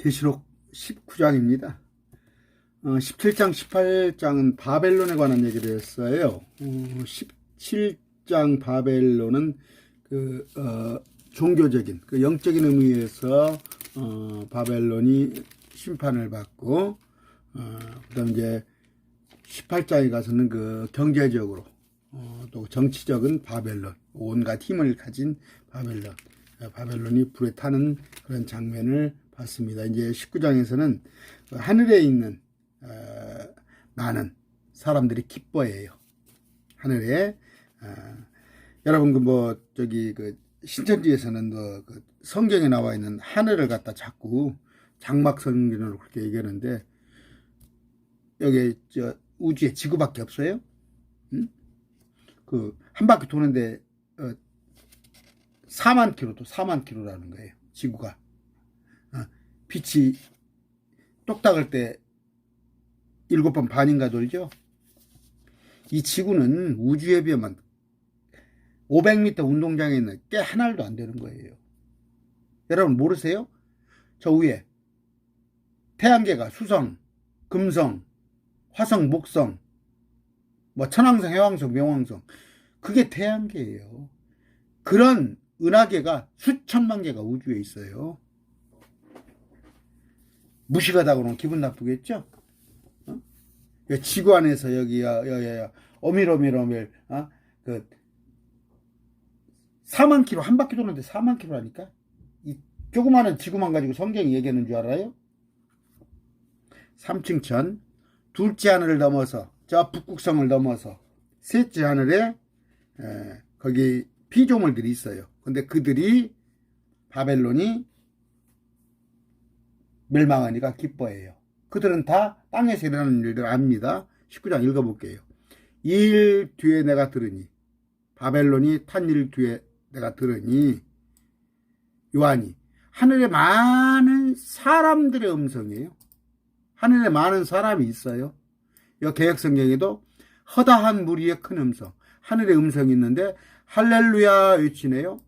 계시록 19장입니다. 어, 17장, 18장은 바벨론에 관한 얘기를 했어요. 어, 17장 바벨론은 그 어, 종교적인, 그 영적인 의미에서 어, 바벨론이 심판을 받고 어, 그다음 이제 18장에 가서는 그 경제적으로 어, 또 정치적인 바벨론, 온갖 힘을 가진 바벨론, 어, 바벨론이 불에 타는 그런 장면을 봤습니다. 이제 19장에서는 그 하늘에 있는 어, 많은 사람들이 기뻐해요. 하늘에 어, 여러분 그 뭐 저기 그 신천지에서는 뭐그 성경에 나와 있는 하늘을 갖다 자꾸 장막 성경으로 그렇게 얘기하는데 여기 저 우주에 지구밖에 없어요. 응? 그한 바퀴 도는데 어, 4만 킬로도 4만 킬로라는 거예요. 지구가 어, 빛이 똑딱할 때 일곱 번 반인가 돌죠. 이 지구는 우주에 비하면 500m 운동장에 있는 꽤 하나도 안 되는 거예요. 여러분 모르세요? 저 위에 태양계가 수성, 금성, 화성, 목성, 뭐 천왕성, 해왕성, 명왕성 그게 태양계예요. 그런 은하계가 수천만 개가 우주에 있어요. 무식하다 그러면 기분 나쁘겠죠? 어? 지구 안에서 여기 여기 어밀어밀어밀 어? 그 4만 킬로 한 바퀴 도는데 4만 킬로라니까 이 조그마한 지구만 가지고 성경이 얘기하는 줄 알아요? 3층 천 둘째 하늘을 넘어서 저 북극성을 넘어서 셋째 하늘에 에, 거기 피조물들이 있어요. 근데 그들이 바벨론이 멸망하니까 기뻐해요. 그들은 다 땅에서 일어나는 일들 압니다. 19장 읽어볼게요. 이 일 뒤에 내가 들으니 바벨론이 탄 일 뒤에 내가 들으니 요한이 하늘에 많은 사람들의 음성이에요. 하늘에 많은 사람이 있어요. 이 개혁성경에도 허다한 무리의 큰 음성, 하늘의 음성이 있는데 할렐루야 외치네요.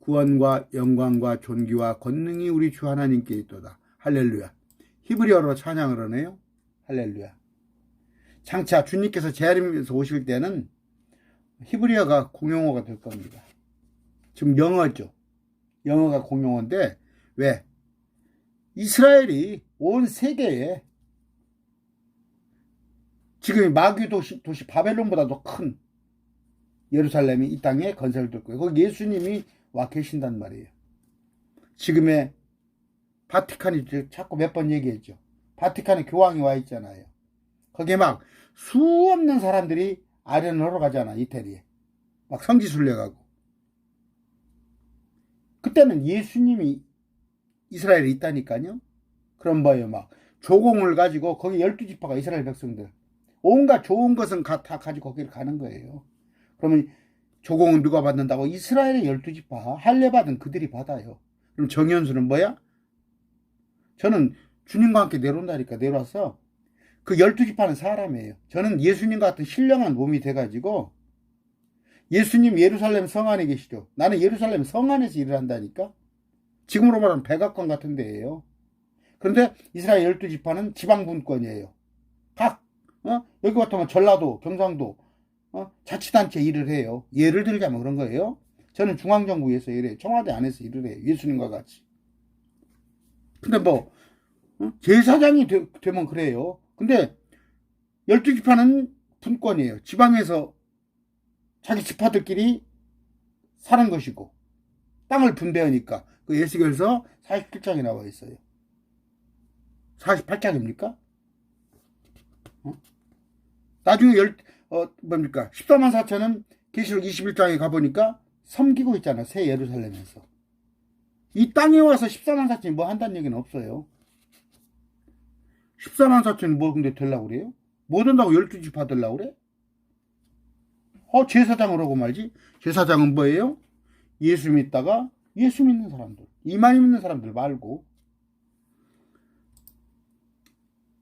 구원과 영광과 존귀와 권능이 우리 주 하나님께 있도다. 할렐루야. 히브리어로 찬양을 하네요. 할렐루야. 장차 주님께서 재림에서 오실 때는 히브리어가 공용어가 될 겁니다. 지금 영어죠. 영어가 공용어인데 왜? 이스라엘이 온 세계에 지금 마귀 도시, 도시 바벨론보다도 큰 예루살렘이 이 땅에 건설될 거예요. 거기 예수님이 와 계신단 말이에요. 지금의 바티칸이 자꾸 몇 번 얘기했죠. 바티칸에 교황이 와 있잖아요. 거기에 막 수없는 사람들이 아련을 하러 가잖아, 이태리에. 막 성지순례 가고. 그때는 예수님이 이스라엘에 있다니까요. 그런 거예요, 막. 조공을 가지고 거기 열두 지파가 이스라엘 백성들. 온갖 좋은 것은 다 가지고 거기를 가는 거예요. 그러면 조공은 누가 받는다고? 이스라엘의 열두 지파 할례 받은 그들이 받아요. 그럼 정현수는 뭐야? 저는 주님과 함께 내려온다니까 내려와서 그 열두 지파는 사람이에요. 저는 예수님 같은 신령한 몸이 돼가지고 예수님 예루살렘 성 안에 계시죠. 나는 예루살렘 성 안에서 일을 한다니까. 지금으로 말하면 백악관 같은 데예요. 그런데 이스라엘 열두 지파는 지방 분권이에요. 각 어? 여기 같으면 전라도, 경상도 어? 자치단체 일을 해요. 예를 들자면 그런 거예요. 저는 중앙정부에서 일해요. 청와대 안에서 일을 해요. 예수님과 같이. 근데 뭐 어? 제사장이 되, 면 그래요. 근데 열두 지파는 분권이에요. 지방에서 자기 지파들끼리 사는 것이고 땅을 분배하니까 그 예수결서 47장에 나와 있어요. 48장입니까? 어? 나중에 열, 어, 뭡니까? 14만 4천은 계시록 21장에 가보니까 섬기고 있잖아. 새 예루살렘에서. 이 땅에 와서 14만 4천이 뭐 한다는 얘기는 없어요. 14만 4천이 뭐 근데 되려고 그래요? 뭐 된다고 12지 받으려고 그래? 어, 제사장을 하고 말지. 제사장은 뭐예요? 예수 믿다가 예수 믿는 사람들. 이만 믿는 사람들 말고.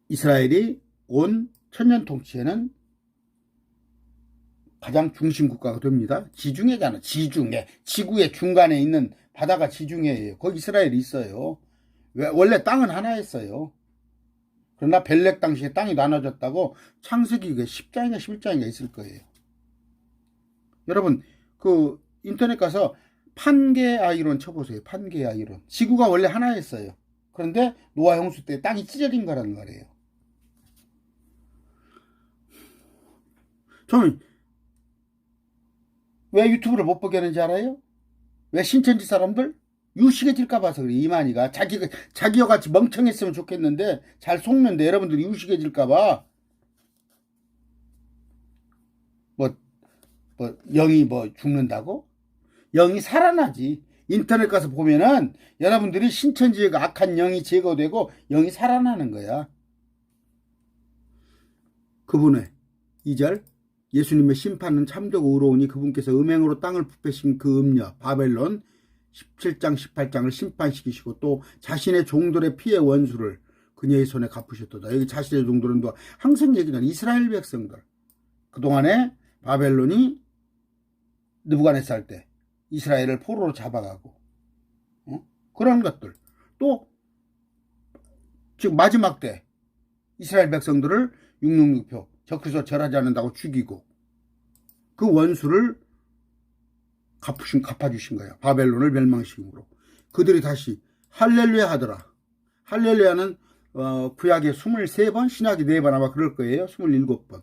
이스라엘이 온 천년 통치에는 가장 중심 국가가 됩니다. 지중해잖아. 지중해. 지구의 중간에 있는 바다가 지중해예요. 거기 이스라엘이 있어요. 왜- 원래 땅은 하나였어요. 그러나 벨렉 당시에 땅이 나눠졌다고 창세기 10장인가 11장인가 있을 거예요. 여러분 그 인터넷 가서 판게아이론 쳐보세요. 판게아이론. 지구가 원래 하나였어요. 그런데 노아 홍수 때 땅이 찢어진 거라는 말이에요. 저는 왜 유튜브를 못 보게 하는지 알아요? 왜 신천지 사람들? 유식해질까 봐서 그래 이만희가 자기가 자기와 같이 멍청했으면 좋겠는데 잘 속는데 여러분들이 유식해질까 봐 뭐, 뭐, 영이 뭐 죽는다고? 영이 살아나지. 인터넷 가서 보면은 여러분들이 신천지의 그 악한 영이 제거되고 영이 살아나는 거야. 그분의 2절 예수님의 심판은 참되고 의로우니 그분께서 음행으로 땅을 부패신 그 음녀 바벨론 17장 18장을 심판시키시고 또 자신의 종들의 피해 원수를 그녀의 손에 갚으셨도다. 여기 자신의 종들은 또 항상 얘기하는 이스라엘 백성들. 그동안에 바벨론이 느부갓네살 때 이스라엘을 포로로 잡아가고 어? 그런 것들 또 지금 마지막 때 이스라엘 백성들을 666표 적그리스도 절하지 않는다고 죽이고 그 원수를 갚으신 갚아주신 거예요. 바벨론을 멸망시킴으로 그들이 다시 할렐루야 하더라. 할렐루야는 어, 구약에 23번 신약이 4번 아마 그럴 거예요. 27번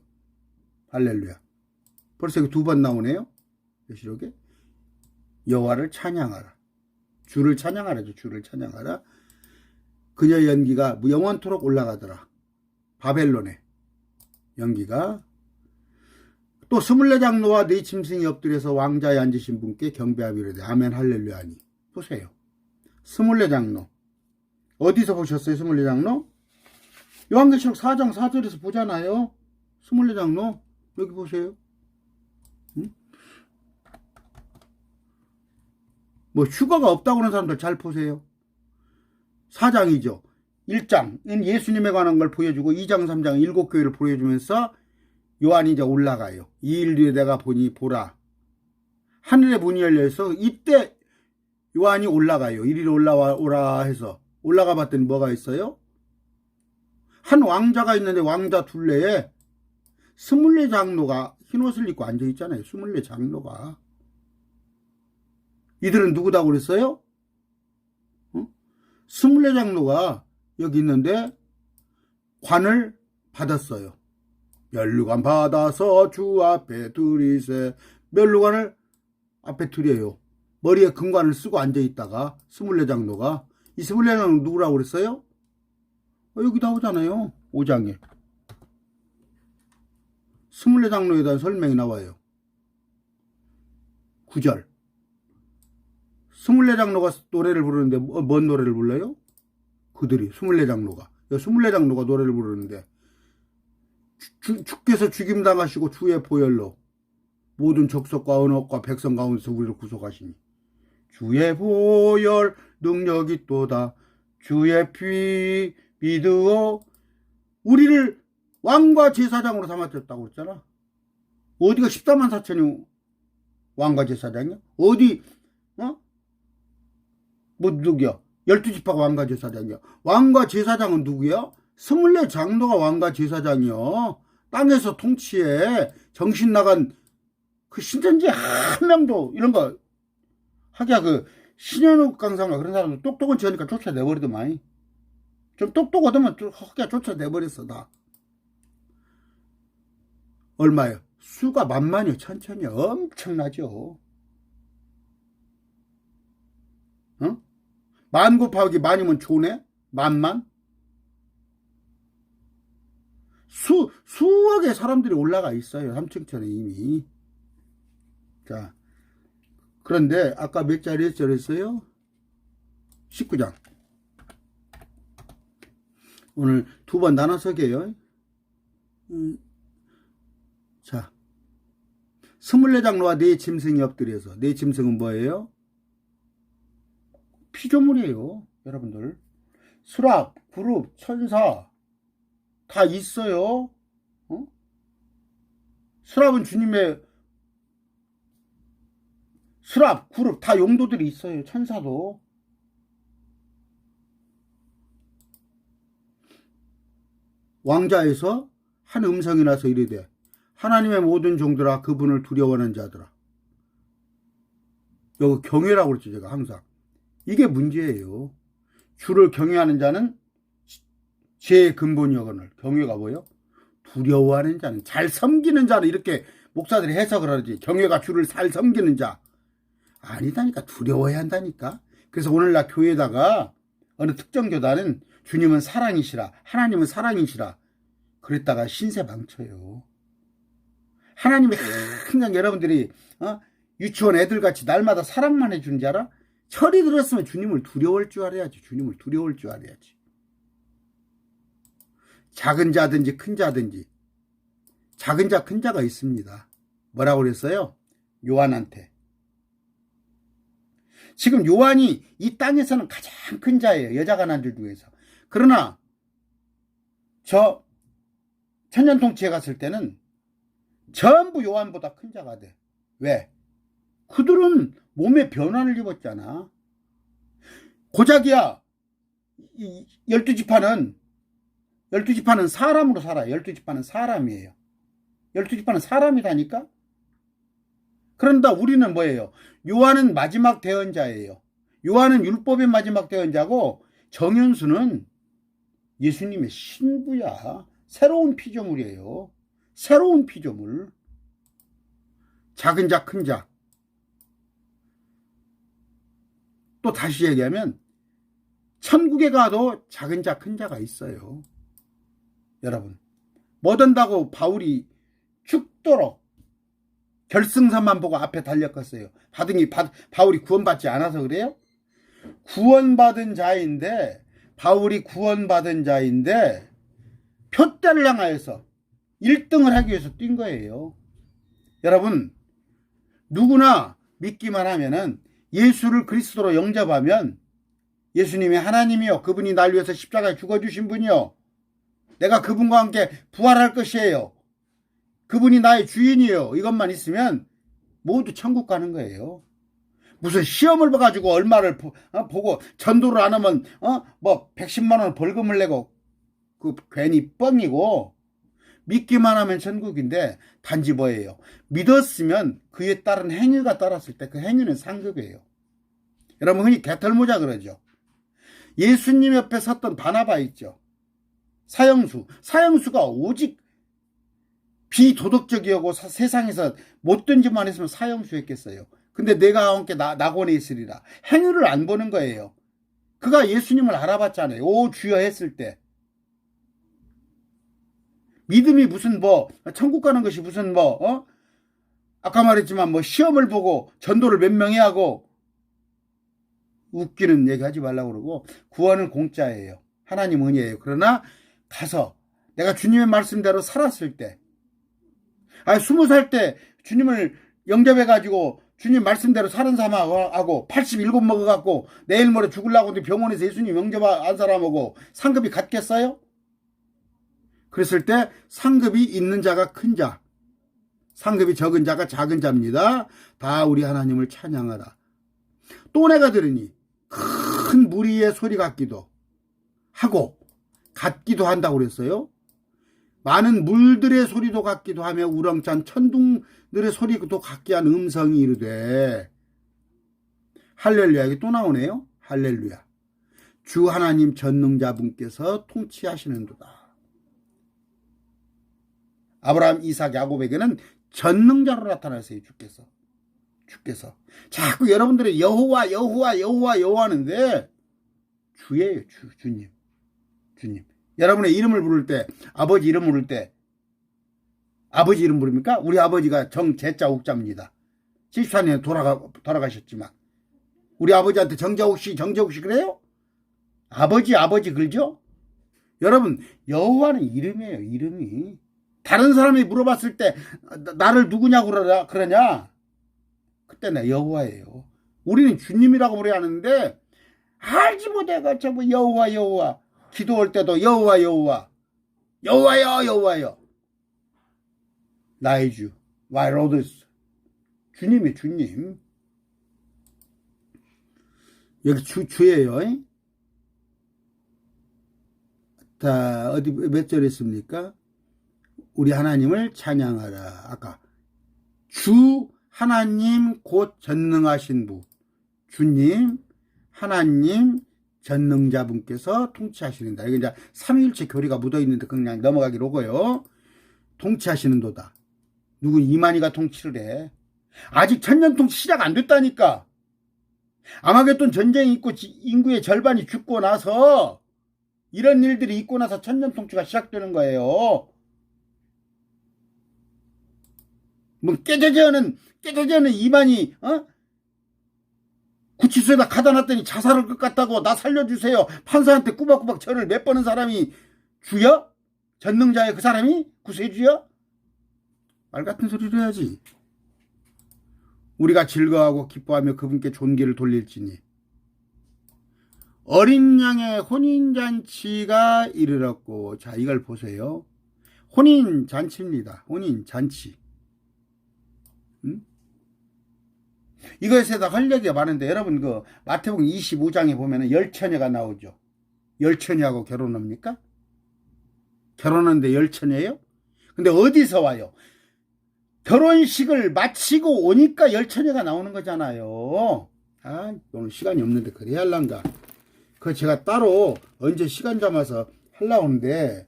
할렐루야. 벌써 두번 나오네요. 계시록에 여호와를 찬양하라. 주를 찬양하라죠. 주를 찬양하라. 그녀의 연기가 영원토록 올라가더라. 바벨론의 연기가 또 스물네 장로와 네 짐승이 엎드려서 왕자에 앉으신 분께 경배하비로되 아멘 할렐루야니 보세요. 스물네 장로 어디서 보셨어요? 스물네 장로? 요한계시록 4장 4절에서 보잖아요. 스물네 장로 여기 보세요. 뭐 휴가가 없다고 하는 사람들 잘 보세요. 4장이죠. 1장은 예수님에 관한 걸 보여주고 2장, 3장 일곱 교회를 보여주면서 요한이 이제 올라가요. 이 일 뒤에 내가 보니 보라. 하늘의 문이 열려서 이때 요한이 올라가요. 이리로 올라와 오라 해서 올라가 봤더니 뭐가 있어요? 한 왕자가 있는데 왕자 둘레에 스물네 장로가 흰 옷을 입고 앉아 있잖아요. 스물네 장로가. 이들은 누구다고 그랬어요? 어? 스물네 장로가 여기 있는데 관을 받았어요. 멸류관 받아서 주 앞에 들이세 멸류관을 앞에 들여요. 머리에 금관을 쓰고 앉아 있다가 스물네 장로가 이 스물네 장로 누구라고 그랬어요? 어, 여기 나오잖아요. 5장에 스물네 장로에 대한 설명이 나와요. 9절 스물네 장로가 노래를 부르는데 뭐- 뭔 노래를 불러요? 그들이 스물네 장로가 스물네 장로가 노래를 부르는데 주, 주께서 죽임 당하시고 주의 보혈로 모든 족속과 언어과 백성 가운데서 우리를 구속하시니 주의 보혈 능력이 또다 주의 피 믿으어 우리를 왕과 제사장으로 삼았다고 그랬잖아 어디가 14만 4천이 왕과 제사장이야? 어디 어? 뭐 누구야? 열두 지파가 왕과 제사장이야. 왕과 제사장은 누구야? 스물네 장로가 왕과 제사장이요. 땅에서 통치해 정신 나간 그 신천지 한 명도 이런 거 하기야 그 신현욱 강사가 그런 사람들 똑똑은 지으니까 쫓아내버리더만. 좀 똑똑하더만 하기야 쫓아내버렸어 다. 얼마요? 수가 만만이요 천천히 엄청나죠. 어? 만 곱하기 만이면 좋네? 만만? 수, 수억의 사람들이 올라가 있어요. 삼층천에 이미. 자. 그런데 아까 몇 자리에 했어요? 19장. 오늘 두 번 나눠서 게요. 음, 자. 스물네 장로와 네 짐승이 엎드려서 네 짐승은 뭐예요? 피조물이에요. 여러분들. 수락, 그룹, 천사 다 있어요. 어? 수락은 주님의 수락, 그룹 다 용도들이 있어요. 천사도. 왕자에서 한 음성이 나서 이르되 하나님의 모든 종들아 그분을 두려워하는 자들아 여기 경외라고 그랬죠 제가 항상 이게 문제예요 주를 경외하는 자는 제 근본이거늘 경외가 뭐요? 두려워하는 자는 잘 섬기는 자는 이렇게 목사들이 해석을 하지 경외가 주를 잘 섬기는 자 아니다니까 두려워해야 한다니까 그래서 오늘날 교회에다가 어느 특정 교단은 주님은 사랑이시라 하나님은 사랑이시라 그랬다가 신세 망쳐요 하나님이 항상 여러분들이 어? 유치원 애들같이 날마다 사랑만 해주는 줄 알아? 철이 들었으면 주님을 두려워할 줄 알아야지 주님을 두려워할 줄 알아야지 작은 자든지 큰 자든지 작은 자 큰 자가 있습니다 뭐라고 그랬어요? 요한한테 지금 요한이 이 땅에서는 가장 큰 자예요. 여자가 난줄 중에서. 그러나 저 천년통치에 갔을 때는 전부 요한보다 큰 자가 돼. 왜? 그들은 몸에 변화를 입었잖아. 고작이야. 이 열두 지파는 열두 지파는 사람으로 살아요. 열두 지파는 사람이에요. 열두 지파는 사람이라니까? 그런다 우리는 뭐예요? 요한은 마지막 대언자예요. 요한은 율법의 마지막 대언자고 정현수는 예수님의 신부야. 새로운 피조물이에요. 새로운 피조물. 작은 자, 큰 자. 또 다시 얘기하면 천국에 가도 작은 자, 큰 자가 있어요. 여러분. 뭐든다고 바울이 죽도록 결승선만 보고 앞에 달렸겠어요. 바등이 바, 바울이 구원받지 않아서 그래요? 구원받은 자인데 바울이 구원받은 자인데 표대를 향하여서 1등을 하기 위해서 뛴 거예요. 여러분 누구나 믿기만 하면은 예수를 그리스도로 영접하면 예수님이 하나님이요 그분이 날 위해서 십자가에 죽어주신 분이요 내가 그분과 함께 부활할 것이에요. 그분이 나의 주인이에요. 이것만 있으면 모두 천국 가는 거예요. 무슨 시험을 봐가지고 얼마를 보, 어, 고 전도를 안 하면 어 뭐 110만 원 벌금을 내고 그 괜히 뻥이고 믿기만 하면 천국인데 단지 뭐예요? 믿었으면 그에 따른 행위가 따랐을 때 그 행위는 상급이에요. 여러분 흔히 개털모자 그러죠. 예수님 옆에 섰던 바나바 있죠. 사형수. 사형수가 오직 비도덕적이고 세상에서 못된 짓만 했으면 사형수했겠어요. 근데 내가 함께 나, 낙원에 있으리라. 행위를 안 보는 거예요. 그가 예수님을 알아봤잖아요. 오 주여 했을 때. 믿음이 무슨 뭐 천국 가는 것이 무슨 뭐 어? 아까 말했지만 뭐 시험을 보고 전도를 몇 명이 하고 웃기는 얘기 하지 말라고 그러고 구원은 공짜예요. 하나님 은혜예요. 그러나 가서 내가 주님의 말씀대로 살았을 때 아, 스무 살 때 주님을 영접해가지고 주님 말씀대로 사는 사람하고 87 먹어갖고 내일 모레 죽을라고 병원에서 예수님 영접한 사람하고 상급이 같겠어요? 그랬을 때 상급이 있는 자가 큰 자, 상급이 적은 자가 작은 자입니다. 다 우리 하나님을 찬양하라. 또 내가 들으니 큰 무리의 소리 같기도 하고 같기도 한다고 그랬어요. 많은 물들의 소리도 같기도 하며 우렁찬 천둥들의 소리도 같게 한 음성이 이르되 할렐루야 이게 또 나오네요. 할렐루야. 주 하나님 전능자분께서 통치하시는도다. 아브라함, 이삭, 야곱에게는 전능자로 나타나세요. 주께서. 주께서. 자꾸 여러분들이 여호와, 여호와, 여호와, 여호와 하는데 주예요. 주, 주님. 주님. 여러분의 이름을 부를 때, 아버지 이름 부를 때, 아버지 이름 부릅니까? 우리 아버지가 정제자 옥자입니다. 74년에 돌아가, 돌아가셨지만. 우리 아버지한테 정자옥 씨, 정자옥 씨 그래요? 아버지, 아버지 그러죠? 여러분, 여호와는 이름이에요, 이름이. 다른 사람이 물어봤을 때, 나를 누구냐고 그러냐? 그때 내 여호와예요. 우리는 주님이라고 부르야 하는데, 알지 못해가 뭐 여호와, 여호와. 기도할 때도 여호와 여호와 여호와여 여호와여 나의 주 와이로드스 주님이 주님 여기 주, 주예요 자, 어디 몇절 했습니까? 우리 하나님을 찬양하라. 아까 주 하나님 곧 전능하신 분. 주님 하나님 전능자분께서 통치하시는다. 이게 이제 삼위일체 교리가 묻어 있는데 그냥 넘어가기로 하고요. 통치하시는도다. 누구 이만희가 통치를 해. 아직 천년 통치 시작 안 됐다니까. 아마겟돈 전쟁이 있고 지- 인구의 절반이 죽고 나서 이런 일들이 있고 나서 천년 통치가 시작되는 거예요. 뭐 깨져져는 깨져져는 이만희 어? 구치소에다 가다 놨더니 자살할 것 같다고 나 살려주세요. 판사한테 꾸박꾸박 절을 몇 번은 사람이 주여? 전능자의 그 사람이 구세주여? 말 같은 소리를 해야지. 우리가 즐거워하고 기뻐하며 그분께 존귀를 돌릴지니 어린 양의 혼인잔치가 이르렀고 자 이걸 보세요. 혼인잔치입니다. 혼인잔치. 응? 이것에다 할 얘기가 많은데 여러분 그 마태복음 25장에 보면은 열처녀가 나오죠. 열처녀하고 결혼합니까? 결혼하는데 열처녀예요? 근데 어디서 와요? 결혼식을 마치고 오니까 열처녀가 나오는 거잖아요. 아, 오늘 시간이 없는데 그래야 할란가. 그 제가 따로 언제 시간 잡아서 하려는데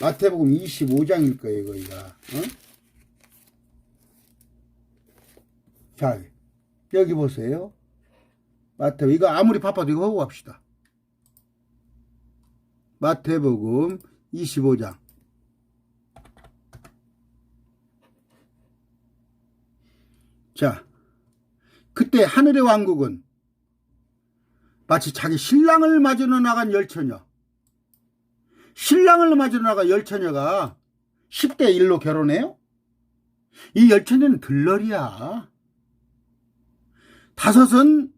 마태복음 25장일 거예요, 거기가. 어? 자, 여기 보세요. 마태 이거 아무리 바빠도 이거 하고 갑시다. 마태복음 25장. 자, 그때 하늘의 왕국은 마치 자기 신랑을 맞으러 나간 열처녀. 신랑을 맞으러 나간 열처녀가 10대 1로 결혼해요? 이 열처녀는 들러리야. 다섯은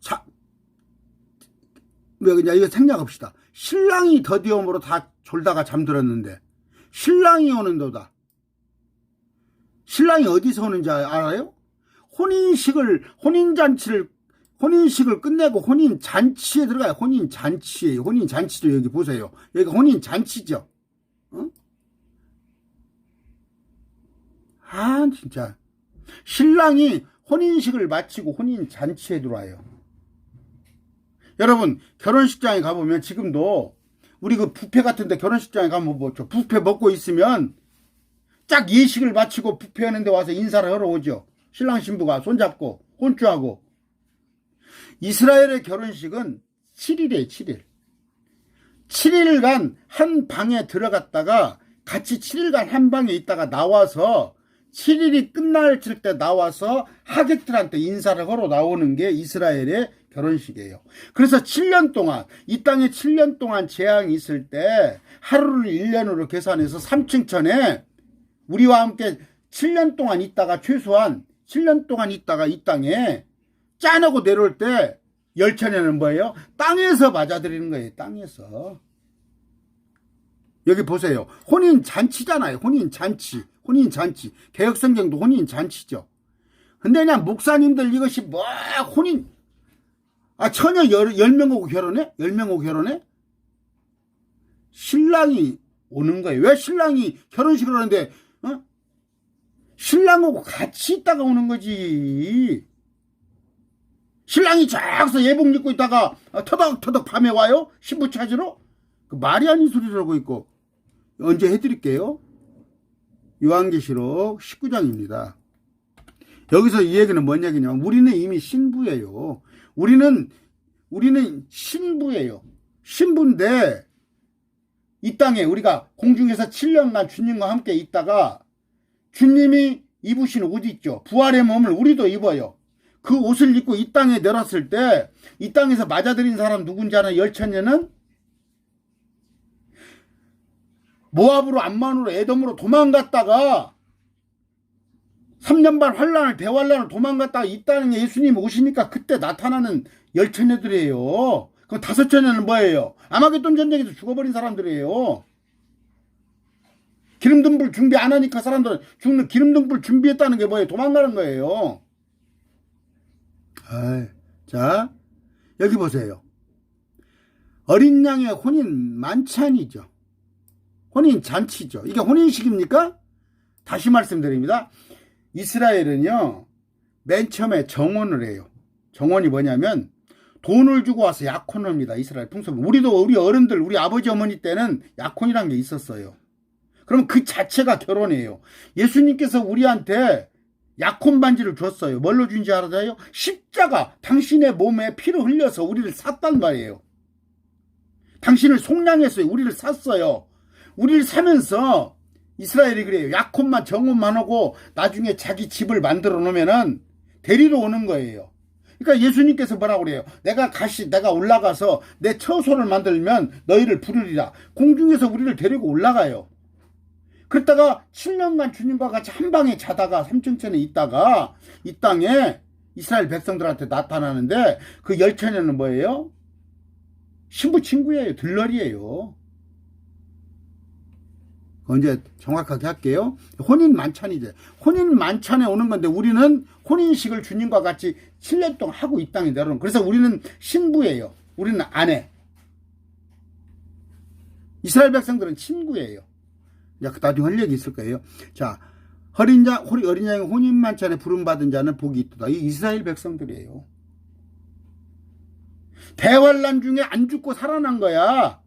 자, 뭐 그냥 이거 생략합시다. 신랑이 더디움으로 다 졸다가 잠들었는데 신랑이 오는도다. 신랑이 어디서 오는지 알아요? 혼인식을 혼인잔치를 혼인식을 끝내고 혼인잔치에 들어가요. 혼인잔치에요. 혼인잔치죠. 여기 보세요. 여기가 혼인잔치죠. 어? 아 진짜 신랑이 혼인식을 마치고 혼인 잔치에 들어와요. 여러분 결혼식장에 가보면 지금도 우리 그 뷔페 같은데 결혼식장에 가면 뭐죠? 뷔페 먹고 있으면 딱 예식을 마치고 뷔페하는 데 와서 인사를 하러 오죠. 신랑 신부가 손잡고 혼주하고 이스라엘의 결혼식은 7일이에요. 7일. 7일간 한 방에 들어갔다가 같이 7일간 한 방에 있다가 나와서 7일이 끝날 때 나와서 하객들한테 인사를 하러 나오는 게 이스라엘의 결혼식이에요. 그래서 7년 동안 이 땅에 7년 동안 재앙이 있을 때 하루를 1년으로 계산해서 3층천에 우리와 함께 7년 동안 있다가 최소한 7년 동안 있다가 이 땅에 짜내고 내려올 때 열차내는 뭐예요? 땅에서 맞아들이는 거예요. 땅에서. 여기 보세요. 혼인 잔치잖아요. 혼인 잔치. 혼인 잔치. 개혁 성경도 혼인 잔치죠. 근데 그냥 목사님들 이것이 뭐 혼인 아 처녀 열, 열 명하고 결혼해? 열 명하고 결혼해? 신랑이 오는 거예요. 왜 신랑이 결혼식을 하는데 어? 신랑하고 같이 있다가 오는 거지. 신랑이 저기서 예복 입고 있다가 터덕터덕 밤에 와요? 신부 찾으러? 그 말이 아닌 소리를 하고 있고 언제 해드릴게요. 요한계시록 19장입니다. 여기서 이 얘기는 뭔 얘기냐면 우리는 이미 신부예요. 우리는 우리는 신부예요. 신부인데 이 땅에 우리가 공중에서 7년간 주님과 함께 있다가 주님이 입으신 옷 있죠. 부활의 몸을 우리도 입어요. 그 옷을 입고 이 땅에 내렸을 때 이 땅에서 맞아들인 사람 누군지 아는 열천년은 모압으로 암만으로 에돔으로 도망갔다가 3년 반 환란을 대환란을 도망갔다가 이 땅에 예수님 오시니까 그때 나타나는 열천녀들이에요. 그 다섯 천녀는 뭐예요? 아마겟돈 전쟁에서 죽어버린 사람들이에요. 기름등불 준비 안 하니까 사람들은 죽는 기름등불 준비했다는 게 뭐예요? 도망가는 거예요. 아이, 자, 여기 보세요. 어린 양의 혼인 만찬이죠. 혼인 잔치죠. 이게 혼인식입니까? 다시 말씀드립니다. 이스라엘은요, 맨 처음에 정원을 해요. 정원이 뭐냐면, 돈을 주고 와서 약혼합니다. 이스라엘 풍습. 우리도 우리 어른들, 우리 아버지 어머니 때는 약혼이란 게 있었어요. 그럼 그 자체가 결혼이에요. 예수님께서 우리한테 약혼 반지를 줬어요. 뭘로 준지 알아요? 십자가. 당신의 몸에 피를 흘려서 우리를 샀단 말이에요. 당신을 속량했어요. 우리를 샀어요. 우리를 사면서 이스라엘이 그래요. 약혼만 정혼만 하고 나중에 자기 집을 만들어 놓으면은 데리러 오는 거예요. 그러니까 예수님께서 뭐라고 그래요? 내가 가시, 내가 올라가서 내 처소를 만들면 너희를 부르리라. 공중에서 우리를 데리고 올라가요. 그랬다가 7년간 주님과 같이 한 방에 자다가 삼층천에 있다가 이 땅에 이스라엘 백성들한테 나타나는데 그 열처녀는 뭐예요? 신부 친구예요. 들러리예요. 언제 정확하게 할게요. 혼인 만찬이죠. 혼인 만찬에 오는 건데 우리는 혼인식을 주님과 같이 7년 동안 하고 이 땅에 내려오는. 그래서 우리는 신부예요. 우리는 아내. 이스라엘 백성들은 친구예요. 야, 나중에 할 얘기 있을 거예요. 자, 어린 자, 어린 양의 혼인 만찬에 부름받은 자는 복이 있다. 이 이스라엘 백성들이에요. 대환란 중에 안 죽고 살아난 거야.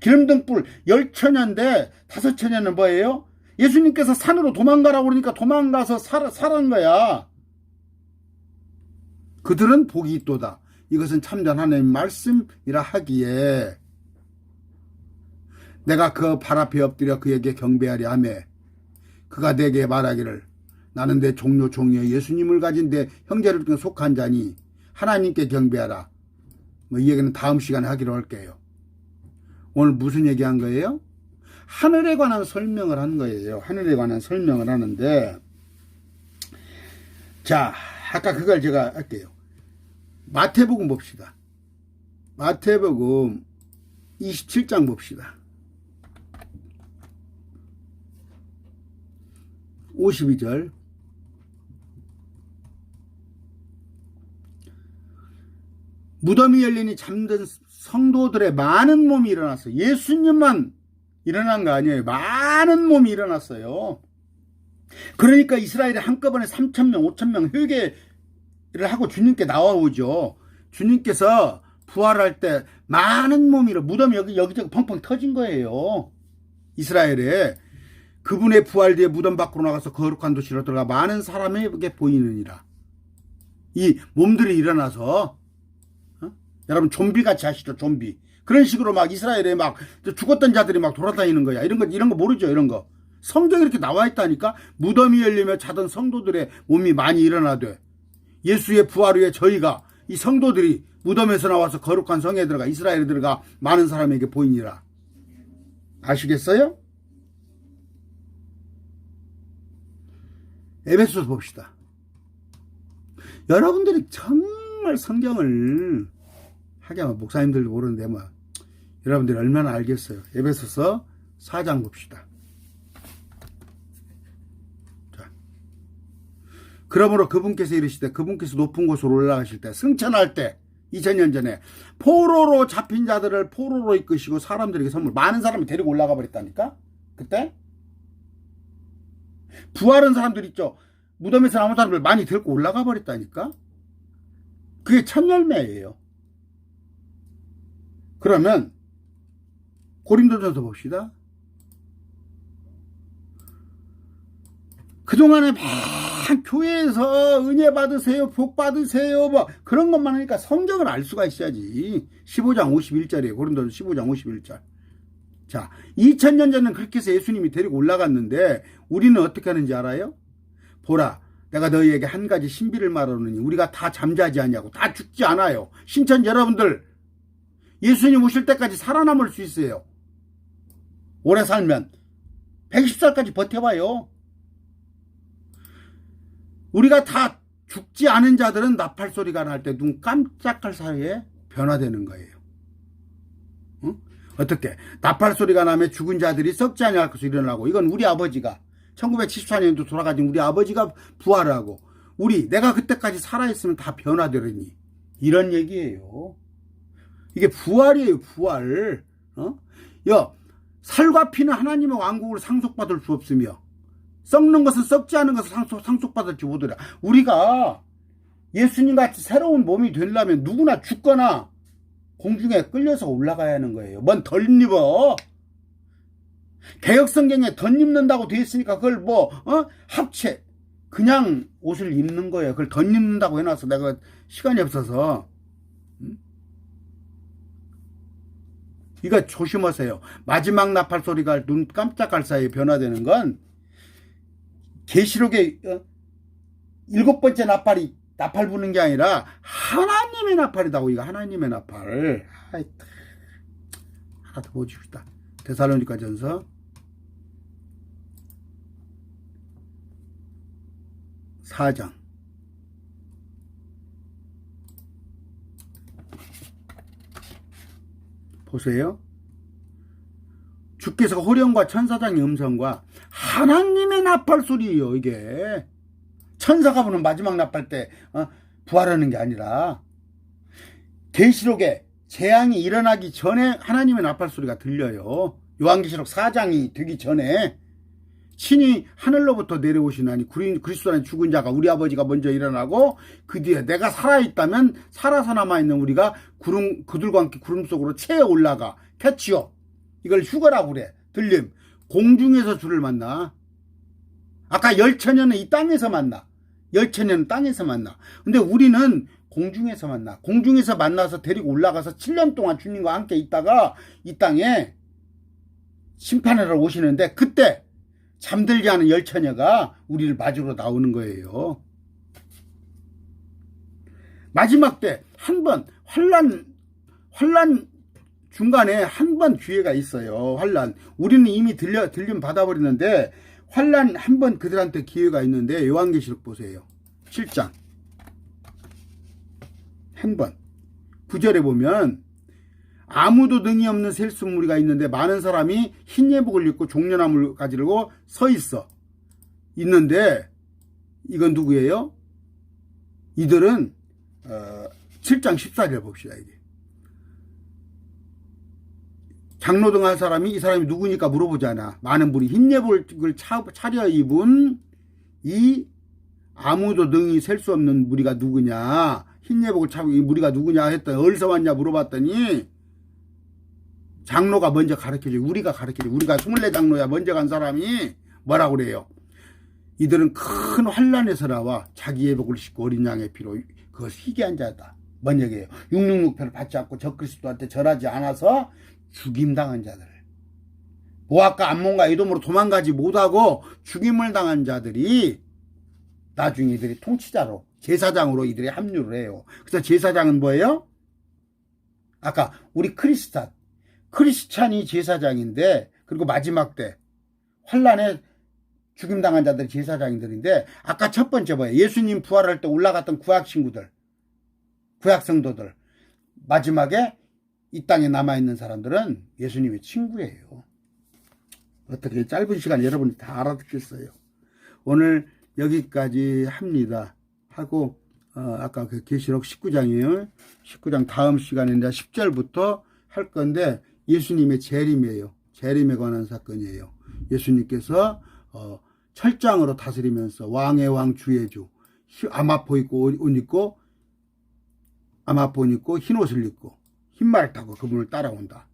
기름등불 열처녀인데 다섯 처녀는 뭐예요? 예수님께서 산으로 도망가라고 그러니까 도망가서 살, 살은 거야. 그들은 복이 있도다. 이것은 참된 하나님 말씀이라 하기에 내가 그 발 앞에 엎드려 그에게 경배하리 하매 그가 내게 말하기를 나는 내 종료 종려 예수님을 가진 내 형제를 중에 속한 자니 하나님께 경배하라. 뭐 이 얘기는 다음 시간에 하기로 할게요. 오늘 무슨 얘기한 거예요? 하늘에 관한 설명을 한 거예요. 하늘에 관한 설명을 하는데 자 아까 그걸 제가 할게요. 마태복음 봅시다. 마태복음 27장 봅시다. 52절 무덤이 열리니 잠든 성도들의 많은 몸이 일어났어요. 예수님만 일어난 거 아니에요. 많은 몸이 일어났어요. 그러니까 이스라엘이 한꺼번에 3천명, 5천명 회개를 하고 주님께 나와오죠. 주님께서 부활할 때 많은 몸이 일어 무덤이 여기 여기저기 펑펑 터진 거예요. 이스라엘에 그분의 부활 뒤에 무덤 밖으로 나가서 거룩한 도시로 들어가 많은 사람에게 보이느니라. 이 몸들이 일어나서 어? 여러분 좀비 같이 하시죠 좀비. 그런 식으로 막 이스라엘에 막 죽었던 자들이 막 돌아다니는 거야. 이런 거 이런 거 모르죠 이런 거. 성경에 이렇게 나와 있다니까 무덤이 열리며 자던 성도들의 몸이 많이 일어나되 예수의 부활 후에 저희가 이 성도들이 무덤에서 나와서 거룩한 성에 들어가 이스라엘에 들어가 많은 사람에게 보이니라. 아시겠어요? 에베소서 봅시다. 여러분들이 정말 성경을 하기야 목사님들도 모르는데 뭐 여러분들이 얼마나 알겠어요. 에베소서 4장 봅시다. 자. 그러므로 그분께서 이르시되 그분께서 높은 곳으로 올라가실 때 승천할 때 2000년 전에 포로로 잡힌 자들을 포로로 이끄시고 사람들에게 선물 많은 사람을 데리고 올라가 버렸다니까 그때 부활한 사람들 있죠. 무덤에서 나온 사람들 많이 데리고 올라가 버렸다니까. 그게 첫 열매예요. 그러면 고린도전서 봅시다. 그동안에 막 교회에서 은혜 받으세요, 복 받으세요, 뭐 그런 것만 하니까 성경을 알 수가 있어야지. 15장 51절이에요. 고린도전 15장 51절. 자, 2000년 전에는 그렇게 해서 예수님이 데리고 올라갔는데 우리는 어떻게 하는지 알아요? 보라, 내가 너희에게 한 가지 신비를 말하노니 우리가 다 잠자지 않냐고 다 죽지 않아요. 신천 여러분들 예수님 오실 때까지 살아남을 수 있어요. 오래 살면 110살까지 버텨봐요. 우리가 다 죽지 않은 자들은 나팔 소리가 날 때 눈 깜짝할 사이에 변화되는 거예요. 응? 어떻게? 나팔 소리가 나면 죽은 자들이 썩지 않을 것을 일어나고 이건 우리 아버지가 1974년도 돌아가신 우리 아버지가 부활하고 우리 내가 그때까지 살아있으면 다 변화되려니 이런 얘기예요. 이게 부활이에요, 부활. 어? 야, 살과 피는 하나님의 왕국으로 상속받을 수 없으며, 썩는 것은 썩지 않은 것을 상속, 상속받을지 못하라. 우리가 예수님 같이 새로운 몸이 되려면 누구나 죽거나 공중에 끌려서 올라가야 하는 거예요. 뭔 덧입어. 개혁성경에 덧입는다고 돼 있으니까 그걸 뭐, 어? 합체. 그냥 옷을 입는 거예요. 그걸 덧입는다고 해놔서 내가 시간이 없어서. 이거 조심하세요. 마지막 나팔 소리가 눈 깜짝할 사이에 변화되는 건 계시록의 어? 일곱 번째 나팔이 나팔 부는 게 아니라 하나님의 나팔이다고 이거 하나님의 나팔. 아이, 하나 더 보십시다. 데살로니가 전서 4장 보세요. 주께서 호령과 천사장의 음성과 하나님의 나팔 소리예요, 이게. 천사가 부는 마지막 나팔 때 어, 부활하는 게 아니라 계시록에 재앙이 일어나기 전에 하나님의 나팔 소리가 들려요. 요한계시록 4장이 되기 전에 신이 하늘로부터 내려오시나니 그리- 그리스도 안에 죽은 자가 우리 아버지가 먼저 일어나고 그 뒤에 내가 살아있다면 살아서 남아있는 우리가 구름 그들과 함께 구름 속으로 채에 올라가 캐치요 이걸 휴거라고 그래. 들림. 공중에서 주를 만나. 아까 열처녀는 이 땅에서 만나. 열처녀는 땅에서 만나. 근데 우리는 공중에서 만나. 공중에서 만나서 데리고 올라가서 7년 동안 주님과 함께 있다가 이 땅에 심판하러 오시는데 그때 잠들지 않은 열처녀가 우리를 맞으러 나오는 거예요. 마지막 때 한 번 환란 환란 중간에 한 번 기회가 있어요. 환란. 우리는 이미 들려 들림 받아 버리는데 환란 한 번 그들한테 기회가 있는데 요한계시록 보세요. 7장 한 번. 9절에 보면 아무도 능이 없는 셀수 무리가 있는데 많은 사람이 흰 예복을 입고 종려나무를 가지고 서 있어. 있는데 이건 누구예요? 이들은 어, 7장 14절 봅시다 이게. 장로등 한 사람이 이 사람이 누구니까 물어보잖아. 많은 분이 흰 예복을 차, 차려 입은 이 아무도 능히 셀수 없는 무리가 누구냐. 흰 예복을 차고 이 무리가 누구냐 했더니 어디서 왔냐 물어봤더니 장로가 먼저 가르쳐줘. 우리가 가르쳐줘. 우리가 24장로야 먼저 간 사람이 뭐라고 그래요? 이들은 큰 환란에서 나와 자기 예복을 싣고 어린 양의 피로 그것 희귀한 자다. 뭔 얘기예요? 666표를 받지 않고 적그리스도한테 절하지 않아서 죽임당한 자들. 모압과 암몬과 이돔으로 도망가지 못하고 죽임을 당한 자들이 나중에 이들이 통치자로 제사장으로 이들이 합류를 해요. 그래서 제사장은 뭐예요? 아까 우리 크리스탄 크리스찬이 제사장인데 그리고 마지막 때 환란에 죽임당한 자들이 제사장들인데 아까 첫 번째 뭐예요? 예수님 부활할 때 올라갔던 구약 친구들 구약 성도들 마지막에 이 땅에 남아있는 사람들은 예수님의 친구예요. 어떻게 짧은 시간 여러분이 다 알아듣겠어요. 오늘 여기까지 합니다. 하고 어, 아까 그 계시록 19장이에요. 19장 다음 시간에 이제 10절부터 할 건데 예수님의 재림이에요. 재림에 관한 사건이에요. 예수님께서 어, 철장으로 다스리면서 왕의 왕 주의 주 아마포 입고 옷 입고 아마포 옷 입고 흰 옷을 입고 흰말 타고 그분을 따라온다.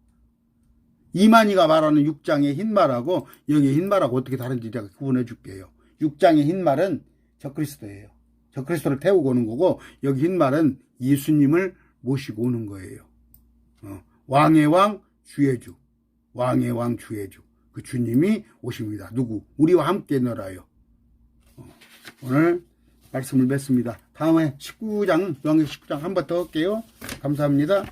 이만희가 말하는 6장의 흰말하고 여기 흰말하고 어떻게 다른지 제가 구분해 줄게요. 6장의 흰말은 적그리스도예요. 적그리스도를 태우고 오는 거고 여기 흰말은 예수님을 모시고 오는 거예요. 어, 왕의 왕 주의 주 왕의 왕 주의 주그 주님이 오십니다. 누구? 우리와 함께 놀아요. 어, 오늘 말씀을 맺습니다. 다음에 19장, 영역 19장 한 번 더 할게요. 감사합니다.